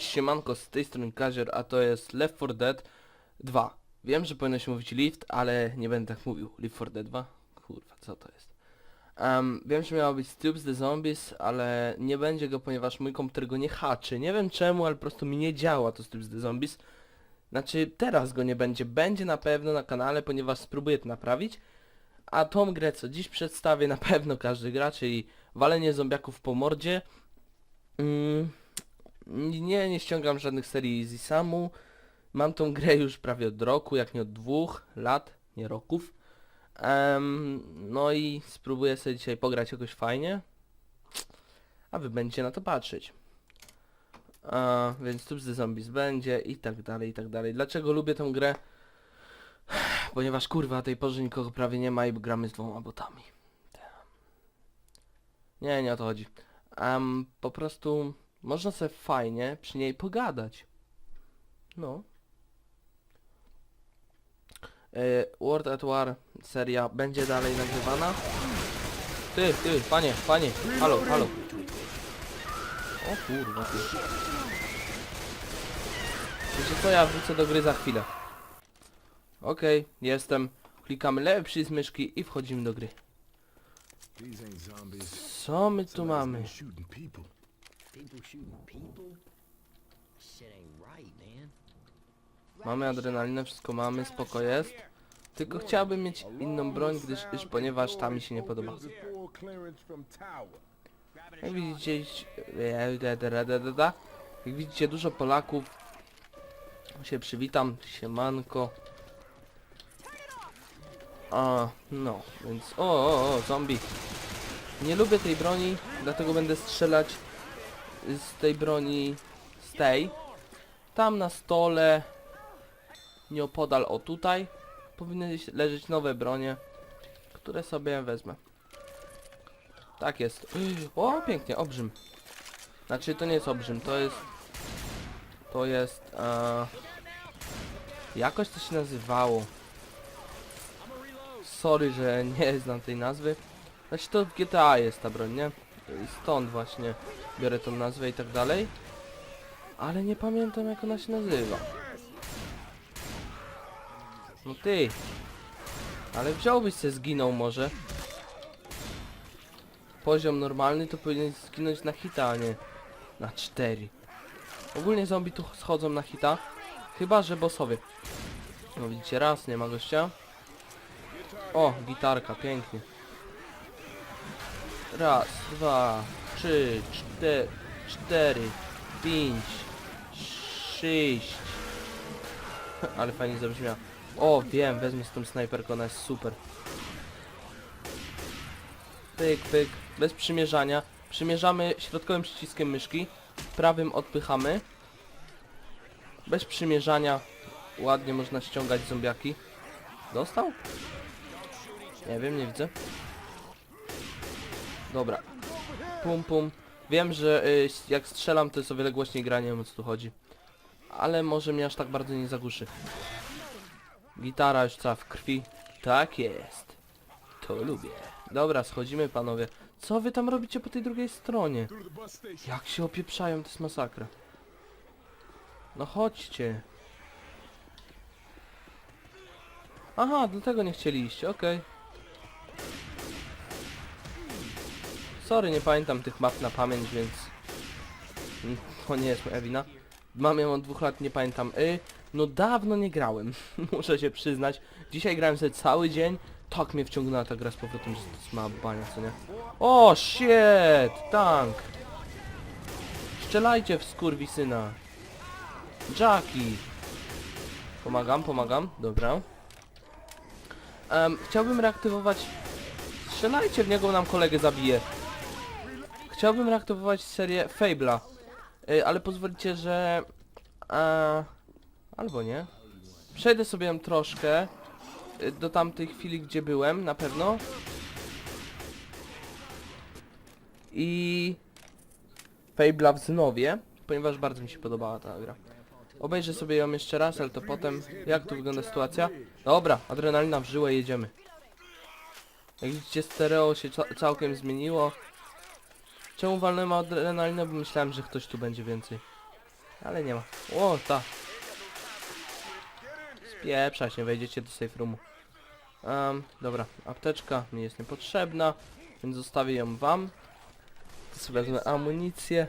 Cześć, siemanko, z tej strony Kazier, a to jest Left 4 Dead 2. Wiem, że powinno się mówić Lift, ale nie będę tak mówił. Lift 4 Dead 2? Kurwa, co to jest? Em, wiem, że miało być Stoops the Zombies, ale nie będzie go, ponieważ mój komputer go nie haczy. Nie wiem czemu, ale po prostu mi nie działa to Stoops the Zombies. Znaczy, teraz go nie będzie. Będzie na pewno na kanale, ponieważ spróbuję to naprawić. A tą grę, co dziś przedstawię, na pewno każdy gra, czyli walenie zombiaków po mordzie. Mm, nie, nie ściągam żadnych serii z Isamu. Mam tą grę już prawie od roku, jak nie od dwóch lat, nie roków. Em, no i spróbuję sobie dzisiaj pograć jakoś fajnie. A wy będziecie na to patrzeć. Więc tu The Zombies będzie i tak dalej, i tak dalej. Dlaczego lubię tę grę? Ponieważ kurwa, tej porze nikogo prawie nie ma i gramy z dwoma botami. Nie, nie o to chodzi. Em, po prostu można sobie fajnie przy niej pogadać. No. E, World at War seria będzie dalej nagrywana. Ty, ty, panie, panie, halo, halo. O kurwa ty. Wiecie co, ja wrócę do gry za chwilę. Okej, jestem. Klikamy lewy przycisk myszki i wchodzimy do gry. Co my tu mamy? Been shooting people. People shooting people? Shit ain't right, man. Mamy adrenalinę, wszystko mamy, spoko jest. Tylko chciałbym mieć inną broń, gdyż, gdyż ponieważ ta mi się nie podoba. Jak widzicie, jak widzicie dużo Polaków. Się przywitam, siemanko. A, no, więc o, o, o, zombie. Nie lubię tej broni, dlatego będę strzelać z tej broni, z tej. Tam na stole, nieopodal, o tutaj, powinny leżeć nowe bronie, które sobie wezmę. Tak jest. O, pięknie, obrzym. Znaczy, to nie jest obrzym, to jest... To jest... E, jakoś to się nazywało. Sorry, że nie znam tej nazwy. Znaczy, to w GTA jest ta broń, nie? Stąd właśnie biorę tą nazwę i tak dalej. Ale nie pamiętam, jak ona się nazywa. No ty. Ale wziąłbyś się zginął może. Poziom normalny to powinien zginąć na hita, a nie na 4. Ogólnie zombie tu schodzą na hita. Chyba, że bossowie. No widzicie, raz, nie ma gościa. O, gitarka, pięknie. Raz, dwa, trzy, cztery, cztery, pięć, sześć. Ale fajnie zabrzmiała. O, wiem, wezmę z tą snajperką, ona jest super. Pyk, pyk, bez przymierzania. Przymierzamy środkowym przyciskiem myszki. Prawym odpychamy. Bez przymierzania ładnie można ściągać zombiaki. Dostał? Nie wiem, nie widzę. Dobra. Pum, pum. Wiem, że y, jak strzelam, to jest o wiele głośniej gra, nie wiem o co tu chodzi. Ale może mnie aż tak bardzo nie zagłuszy. Gitara już cała w krwi. Tak jest. To lubię. Dobra, schodzimy panowie. Co wy tam robicie po tej drugiej stronie? Jak się opieprzają, to jest masakra. No chodźcie. Aha, dlatego nie chcieliście, okej. Sorry, nie pamiętam tych map na pamięć, więc... To nie jest moja wina. Mam ją od dwóch lat, nie pamiętam. Y, no dawno nie grałem, muszę się przyznać. Dzisiaj grałem sobie cały dzień. Tak mnie wciągnęła ta gra z powrotem, że to jest mała bania, co nie? O, shit! Tank! Strzelajcie w skurwisyna! Jackie! Pomagam, pomagam, dobra. Em, chciałbym reaktywować... Strzelajcie w niego, nam kolegę zabije. Chciałbym reaktywować serię Fable'a. Y, ale pozwolicie, że... E, albo nie. Przejdę sobie ją troszkę y, do tamtej chwili, gdzie byłem, na pewno. I... Fable'a wznowię, ponieważ bardzo mi się podobała ta gra. Obejrzę sobie ją jeszcze raz, ale to potem. Jak tu wygląda sytuacja? Dobra, adrenalina w żyłę, jedziemy. Jak widzicie, stereo się ca całkiem zmieniło. Czemu walnąłem adrenalinę? Bo myślałem, że ktoś tu będzie więcej. Ale nie ma. O, ta. Spieprzać, nie wejdziecie do safe roomu. Um, dobra, apteczka mi jest niepotrzebna, więc zostawię ją wam. To sobie wezmę amunicję.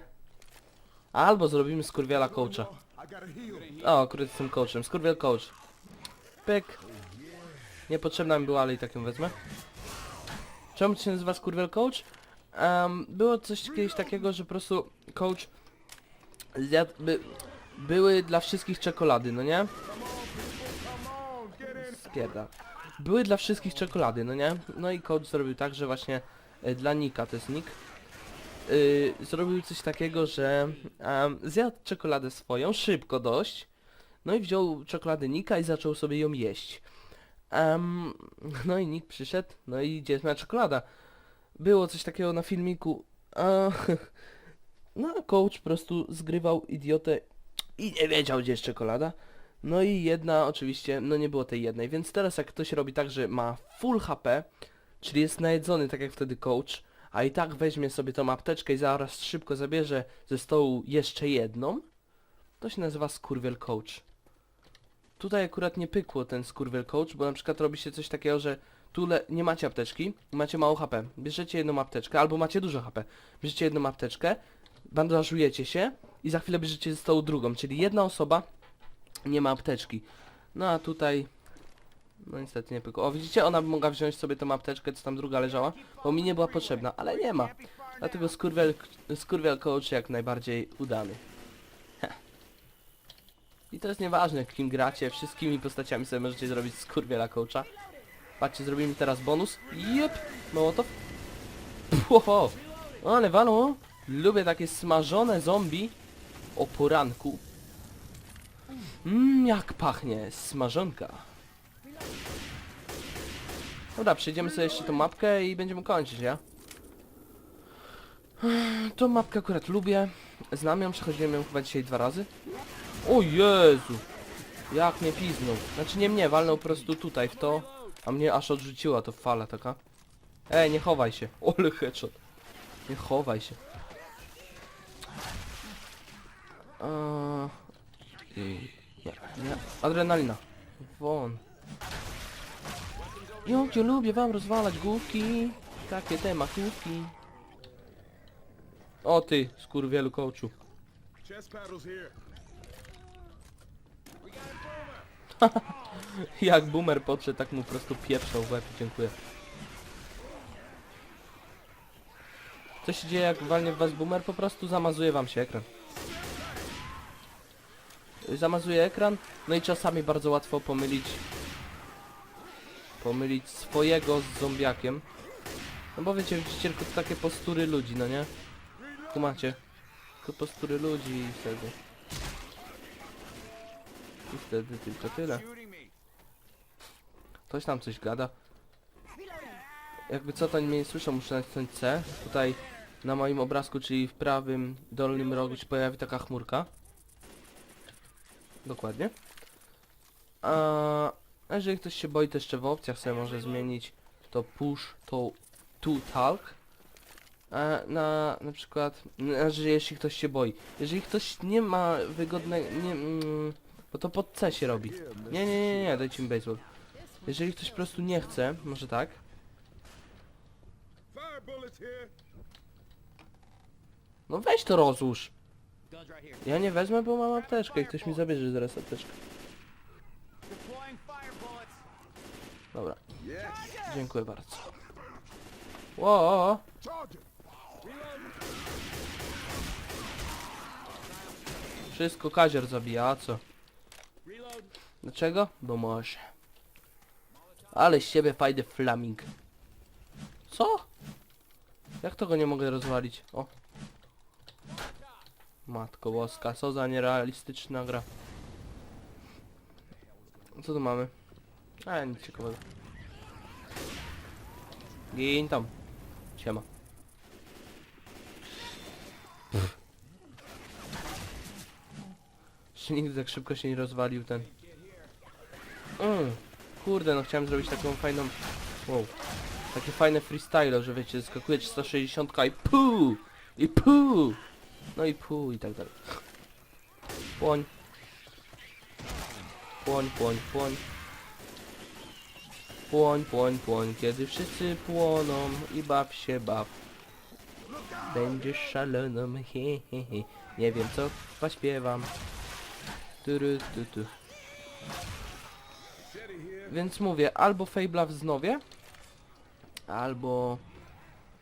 Albo zrobimy skurwiela coacha. O, akurat jestem coachem. Skurwiel coach. Pyk. Niepotrzebna mi była, ale i tak ją wezmę. Czemu to się nazywa skurwiel coach? Było coś kiedyś takiego, że po prostu coach zjadł, by, były dla wszystkich czekolady, no nie? Spierda. Były dla wszystkich czekolady, no nie? No i coach zrobił tak, że właśnie e, dla Nika, to jest Nick, y, zrobił coś takiego, że zjadł czekoladę swoją, szybko dość, no i wziął czekoladę Nika i zaczął sobie ją jeść. No i Nick przyszedł, no i gdzie jest moja czekolada? Było coś takiego na filmiku, a, no a coach po prostu zgrywał idiotę i nie wiedział gdzie jest czekolada. No i jedna oczywiście, no nie było tej jednej, więc teraz jak ktoś robi tak, że ma full HP, czyli jest najedzony tak jak wtedy coach, a i tak weźmie sobie tą apteczkę i zaraz szybko zabierze ze stołu jeszcze jedną, to się nazywa skurwiel coach. Tutaj akurat nie pykło ten skurwiel coach, bo na przykład robi się coś takiego, że tu nie macie apteczki, macie mało HP, bierzecie jedną apteczkę, albo macie dużo HP, bierzecie jedną apteczkę, bandażujecie się i za chwilę bierzecie ze stołu drugą, czyli jedna osoba nie ma apteczki. No a tutaj... No niestety nie pykło. O widzicie, ona by mogła wziąć sobie tą apteczkę, co tam druga leżała, bo mi nie była potrzebna, ale nie ma. Dlatego skurwiel, skurwiel coach jak najbardziej udany. I to jest nieważne, kim gracie, wszystkimi postaciami sobie możecie zrobić skurwiela coacha. Patrzcie, zrobimy teraz bonus. Jep, mołotow. Wow, ale walą. Lubię takie smażone zombie o poranku. Mmm, jak pachnie smażonka. Dobra, przejdziemy sobie jeszcze tą mapkę i będziemy kończyć, ja? Tą mapkę akurat lubię. Znam ją, przechodziłem ją chyba dzisiaj dwa razy. O Jezu! Jak mnie piznął. Znaczy nie mnie, walnął po prostu tutaj w to, a mnie aż odrzuciła to fala taka. Ej, nie chowaj się. Ole headshot. Nie chowaj się. Eee, nie, nie. Adrenalina. Won. Ja lubię wam rozwalać główki. Takie te makówki. O ty, skurwielu coachu. Jak boomer podszedł, tak mu po prostu pieprzał w. Dziękuję. Co się dzieje, jak walnie w was boomer? Po prostu zamazuje wam się ekran. Zamazuje ekran, no i czasami bardzo łatwo pomylić pomylić swojego z zombiakiem. No bo wiecie, widzicie tylko takie postury ludzi, no nie? Tu macie. Tylko postury ludzi i wtedy. I wtedy tylko tyle. Ktoś tam coś gada. Jakby co to nie słyszą, muszę nacisnąć C. Tutaj na moim obrazku, czyli w prawym dolnym rogu się pojawi taka chmurka. Dokładnie. A jeżeli ktoś się boi, to jeszcze w opcjach sobie może zmienić to push to to talk. A na na przykład, znaczy jeśli ktoś się boi. Jeżeli ktoś nie ma wygodnego, nie, mm, bo to pod C się robi. Nie, nie, nie, nie, dajcie mi baseball. Jeżeli ktoś po prostu nie chce, może tak. No weź to rozłóż. Ja nie wezmę, bo mam apteczkę i ktoś mi zabierze zaraz apteczkę. Dobra, dziękuję bardzo. Ło, wszystko kazier zabija, a co? Dlaczego? Bo może. Ale z siebie fajny flaming. Co? Jak to go nie mogę rozwalić? O. Matko boska, co za nierealistyczna gra. Co tu mamy? A, nic ciekawego. Gin tam. Siema. Jeszcze nigdy tak szybko się nie rozwalił ten. Mm, kurde, no chciałem zrobić taką fajną... Wow. Takie fajne freestyle, że wiecie, skakuje 360 i puu! I puu! No i puu i tak dalej. Płoń. Płoń, płoń, płoń. Płoń, płoń, płoń, kiedy wszyscy płoną i baw się baw. Będziesz szaloną, he, he, he. Nie wiem co zaśpiewam. Turu, tu, tu. Więc mówię, albo Fabla wznowię, albo...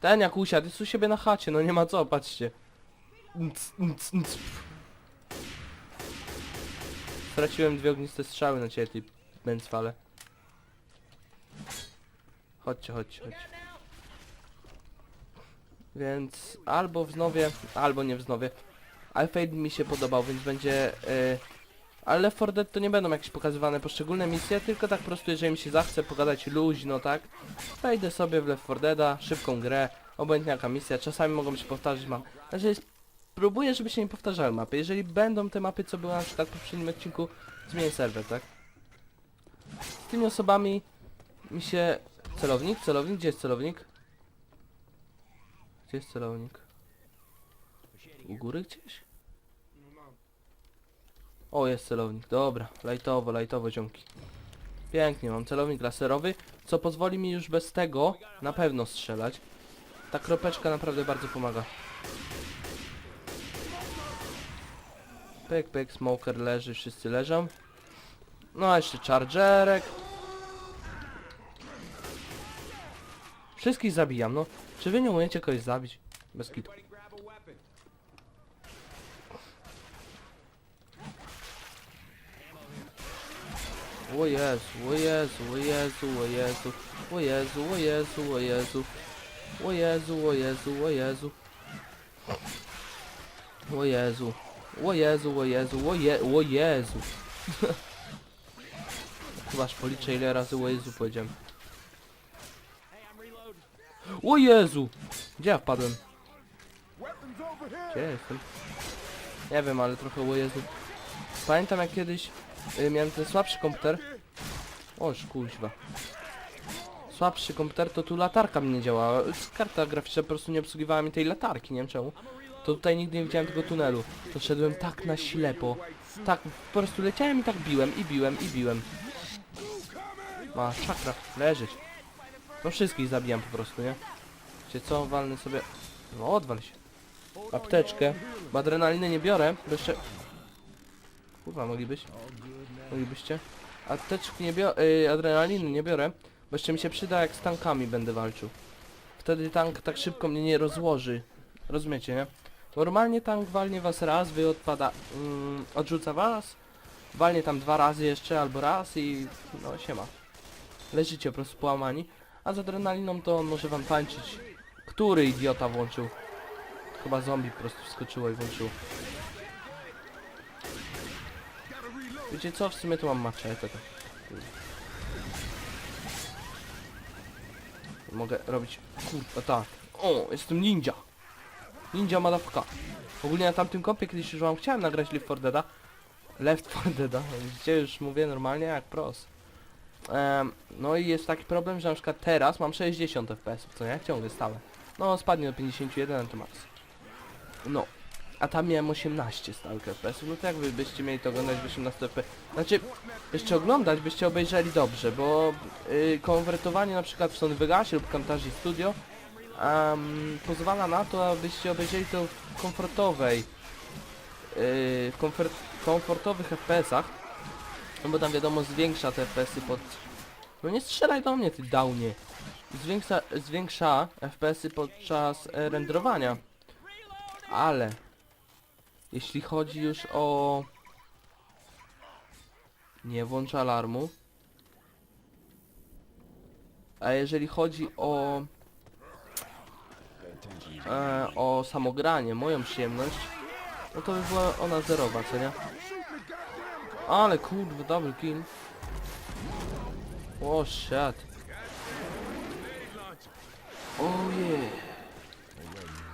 Ten jak usiadł, jest u siebie na chacie, no nie ma co, patrzcie. Nc, nc, nc. Dwie ogniste strzały na ciebie, ty męcwale. Chodźcie, chodźcie, chodźcie. Więc albo wznowię, albo nie wznowię. Ale Fade mi się podobał, więc będzie... y, ale Left 4 Dead to nie będą jakieś pokazywane poszczególne misje, tylko tak po prostu jeżeli mi się zachce pogadać luźno, tak? Wejdę sobie w Left 4 Deada, szybką grę, obojętnie jaka misja, czasami mogą się powtarzać mapy. Znaczy, spróbuję, żeby się nie powtarzały mapy. Jeżeli będą te mapy, co były na przykład w poprzednim odcinku, zmienię serwer, tak? Z tymi osobami mi się... Celownik? Celownik? Gdzie jest celownik? Gdzie jest celownik? U góry gdzieś? O, jest celownik. Dobra, lajtowo, lajtowo, ziomki. Pięknie, mam celownik laserowy, co pozwoli mi już bez tego na pewno strzelać. Ta kropeczka naprawdę bardzo pomaga. Pyk, pyk, smoker leży, wszyscy leżą. No a jeszcze chargerek. Wszystkich zabijam, no. Czy wy nie umiecie kogoś zabić? Bez kitu. O Jezu, o Jezu, o Jezu, o Jezu, o Jezu, o Jezu, o Jezu, o Jezu, o Jezu, o Jezu, o Jezu, o Jezu, o Jezu, o Je o Jezu. Chyba aż policzę ile razy o Jezu powiedziałem. O Jezu! Gdzie ja wpadłem? Gdzie ja jestem? Nie wiem, ale trochę o Jezu. Pamiętam jak kiedyś y, miałem ten słabszy komputer. O, kuźwa. Słabszy komputer, to tu latarka mi nie działała. Karta graficzna po prostu nie obsługiwała mi tej latarki, nie wiem czemu. To tutaj nigdy nie widziałem tego tunelu. To szedłem tak na ślepo. Tak, po prostu leciałem i tak biłem, i biłem, i biłem. Ma, czakra, leżeć. No wszystkich zabijam po prostu, nie? Wiecie co, walnę sobie... No, odwal się. Apteczkę. Bo adrenaliny nie biorę, bo jeszcze... Kurwa, moglibyś? Moglibyście? Apteczki nie biorę, yy, adrenaliny nie biorę, bo jeszcze mi się przyda jak z tankami będę walczył. Wtedy tank tak szybko mnie nie rozłoży. Rozumiecie, nie? Normalnie tank walnie was raz, wy odpada, mm, odrzuca was, walnie tam dwa razy jeszcze albo raz i no siema. Leżycie po prostu połamani, a z adrenaliną to on może wam tańczyć. Który idiota włączył? Chyba zombie po prostu wskoczyło i włączyło. Wiecie co, w sumie tu mam maczetę. tak. Mogę robić... Kurwa, tak. O, jestem ninja. Ninja madawka. Ogólnie na tamtym kompie kiedyś już wam chciałem nagrać Left 4 Deada. Left 4 Deada. Widzicie, już mówię normalnie jak pros. Em, no i jest taki problem, że na przykład teraz mam 60 fps, co nie? Ciągle stałe. No, spadnie do 51 to max. No. A tam miałem 18 stałych FPS, no to jak wy byście mieli to oglądać w 18 FPS? Znaczy, jeszcze oglądać byście obejrzeli dobrze, bo yy, konwertowanie na przykład w Sony Vegasie lub Camtasia Studio um, pozwala na to, abyście obejrzeli to w komfortowej, yy, w komfort, komfortowych FPS-ach, no bo tam wiadomo zwiększa te FPS-y pod... No nie strzelaj do mnie ty downie! Zwiększa, zwiększa FPS-y podczas e, renderowania. Ale jeśli chodzi już o nie włącz alarmu. A jeżeli chodzi o e, o samogranie, moją przyjemność, no to by była ona zerowa, co nie? Ale kurwa, double kill. O shit. Oh yeah.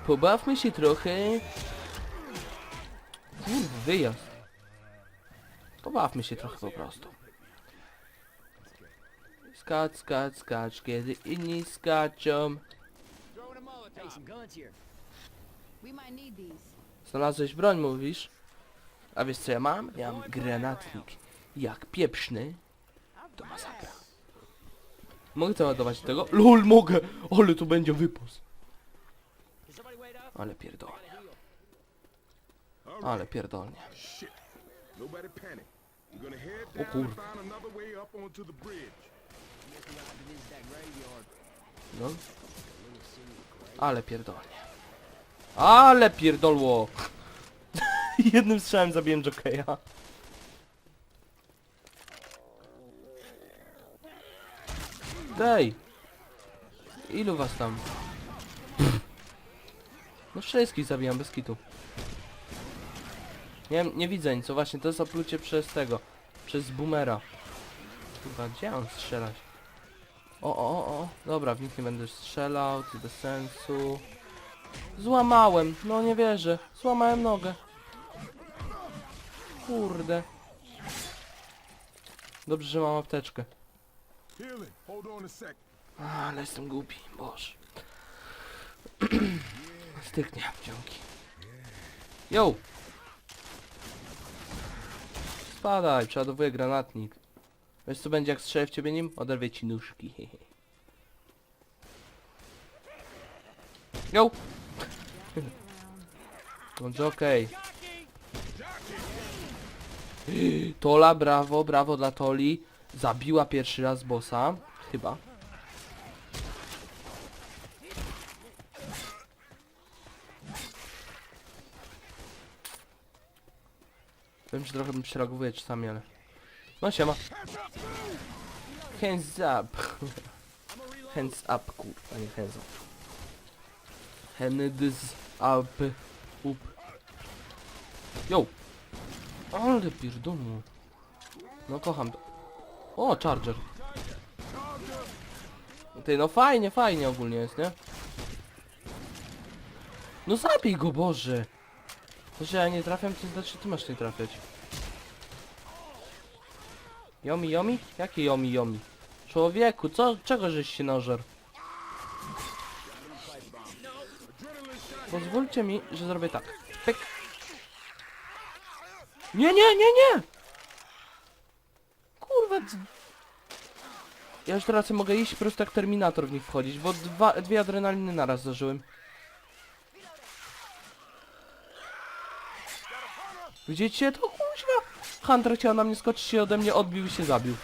Pobawmy się trochę. Kurwa, wyjazd. Pobawmy się trochę po prostu. Skacz, skacz, skacz, kiedy inni skaczą. Znalazłeś broń, mówisz? A wiesz co ja mam? Ja mam granatnik. Jak pieprzny, to masakra. Mogę załadować tego? LOL, mogę! Ale tu będzie wypos. Ale pierdolnie. Ale pierdolnie. O kurwa. No. Ale pierdolnie. Ale pierdolło! Jednym strzałem zabiłem Jokeja. Dej! Ilu was tam? No wszystkich zabijam bez kitu. Nie, nie widzę nic, co właśnie to jest oplucie przez tego. Przez boomera. Chyba gdzie on strzelać? O, o, o, o. Dobra, w nich nie będę strzelał, to bez sensu. Złamałem, no nie wierzę. Złamałem nogę. Kurde. Dobrze, że mam apteczkę. A ale jestem głupi, boże. Styknie, dzięki. Yo! Spadaj, przeładowuję granatnik. Wiesz co będzie jak strzelę w ciebie nim? Oderwie ci nóżki. Yo! Bądź okej. Tola, brawo, brawo dla Toli. Zabiła pierwszy raz bossa. Chyba. Wiem, że trochę mi przereagowuje czasami, ale... No siema. Hands up. hands up, kurwa, nie hands up. Hands up. Up. Yo. Ale pierdolno. No kocham to. O, charger. Ty, no fajnie, fajnie ogólnie jest, nie? No zabij go, Boże. Że ja nie trafiam, to znaczy ty masz nie trafiać. Jomi, jomi? Jakie jomi, jomi? Człowieku, co, czego żeś się nażar? Pozwólcie mi, że zrobię tak. Pyk. Nie, nie, nie, nie! Kurwa, ja już teraz mogę iść po prostu jak Terminator w nich wchodzić, bo dwa, dwie adrenaliny naraz zażyłem. Widzicie to kuźwa? Hunter chciał na mnie skoczyć się ode mnie odbił i się zabił.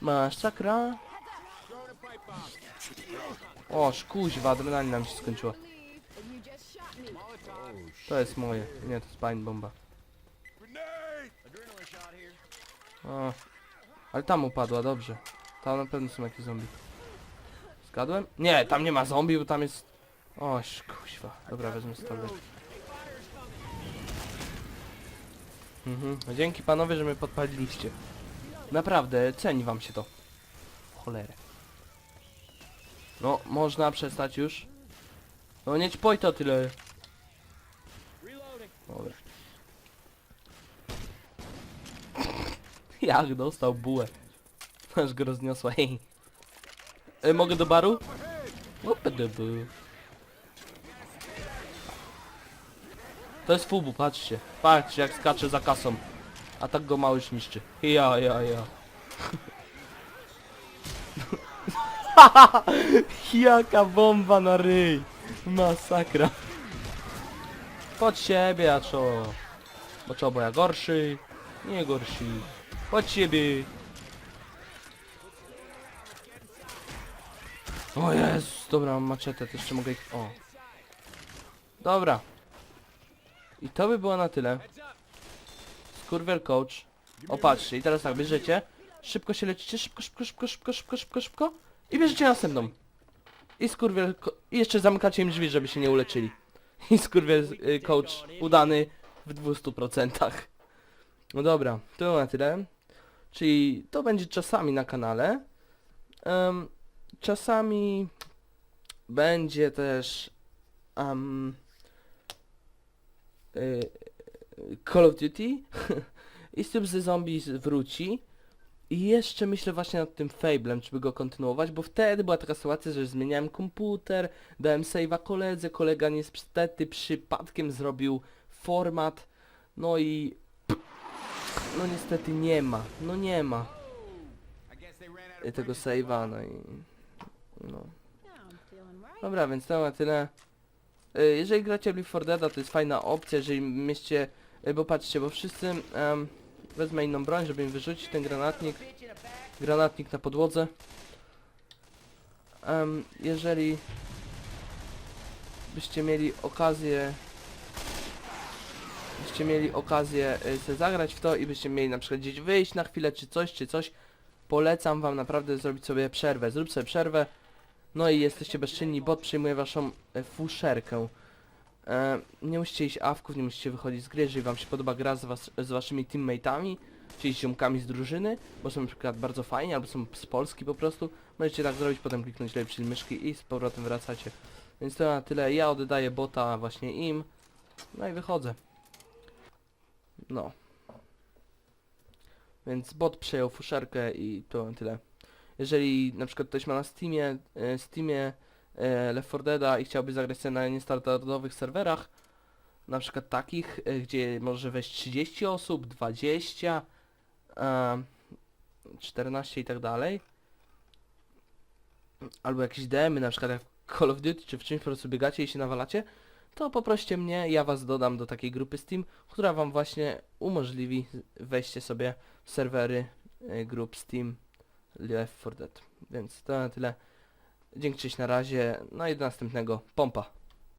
Masz sakra? O, kuźwa, adrenalina mi się skończyła. To jest moje. Nie, to jest pain bomba. O, ale tam upadła, dobrze. Tam na pewno są jakieś zombie. Zgadłem? Nie, tam nie ma zombie, bo tam jest... O, kuźwa. Dobra, wezmę stolę. Mhm. no Dzięki panowie, że mnie podpaliliście. Naprawdę, ceni wam się to. Cholerę. No, można przestać już. No nie ćpoj to tyle. Dobra. Jak dostał bułę. Aż go rozniosła, hej. E, mogę do baru? Upedebu. To jest fubu, patrzcie. Patrzcie jak skacze za kasą. A tak go mały niszczy. Ja, ja, ja. Jaka bomba na ryj. Masakra. Pod siebie, a co? Bo co, bo ja gorszy? Nie gorszy. Pod siebie. O Jezus, dobra, mam maczetę, to jeszcze mogę ich... O. Dobra. I to by było na tyle. Skurwiel coach. O, patrzcie, i teraz tak, bierzecie. Szybko się lecicie, szybko, szybko, szybko, szybko, szybko, szybko, szybko. I bierzecie następną. I skurwiel... I jeszcze zamykacie im drzwi, żeby się nie uleczyli. I skurwiel y, coach udany w 200%. No dobra, to było na tyle. Czyli to będzie czasami na kanale. Em, czasami będzie też um, Call of Duty i Stub the Zombies wróci. I jeszcze myślę właśnie nad tym Fablem, czy by go kontynuować, bo wtedy była taka sytuacja, że zmieniałem komputer, dałem save'a koledze, kolega niestety przypadkiem zrobił format, no i... No niestety nie ma, no nie ma y, tego save'a, no i... No. Dobra, więc to na tyle. Y, Jeżeli gracie w Leaf 4 Dead, to jest fajna opcja, jeżeli mieście... y, Bo patrzcie, bo wszyscy... em, wezmę inną broń, żeby im wyrzucić ten granatnik. Granatnik na podłodze. Em, jeżeli... Byście mieli okazję... Byście mieli okazję sobie zagrać w to i byście mieli na przykład gdzieś wyjść na chwilę, czy coś, czy coś, polecam wam naprawdę zrobić sobie przerwę. Zrób sobie przerwę, no i jesteście bezczynni, bot przyjmuje waszą e, fuszerkę. E, nie musicie iść awków, nie musicie wychodzić z gry, jeżeli wam się podoba gra z, was, z waszymi teammate'ami, czyli z ziomkami z drużyny, bo są na przykład bardzo fajni, albo są z Polski po prostu, możecie tak zrobić, potem kliknąć lewy przycisk myszki i z powrotem wracacie. Więc to na tyle, ja oddaję bota właśnie im, no i wychodzę. No. Więc bot przejął fuszerkę i to na tyle. Jeżeli na przykład ktoś ma na Steamie, e, Steamie e, Left 4 Deada i chciałby zagrać sobie na niestandardowych serwerach, na przykład takich, e, gdzie może wejść 30 osób, 20, e, 14 i tak dalej, albo jakieś demy, na przykład jak w Call of Duty czy w czymś po prostu biegacie i się nawalacie, to poproście mnie, ja was dodam do takiej grupy Steam, która wam właśnie umożliwi wejście sobie w serwery grup Steam Left 4 Dead. Więc to na tyle. Dzięki cześć na razie. No i do następnego. Pompa.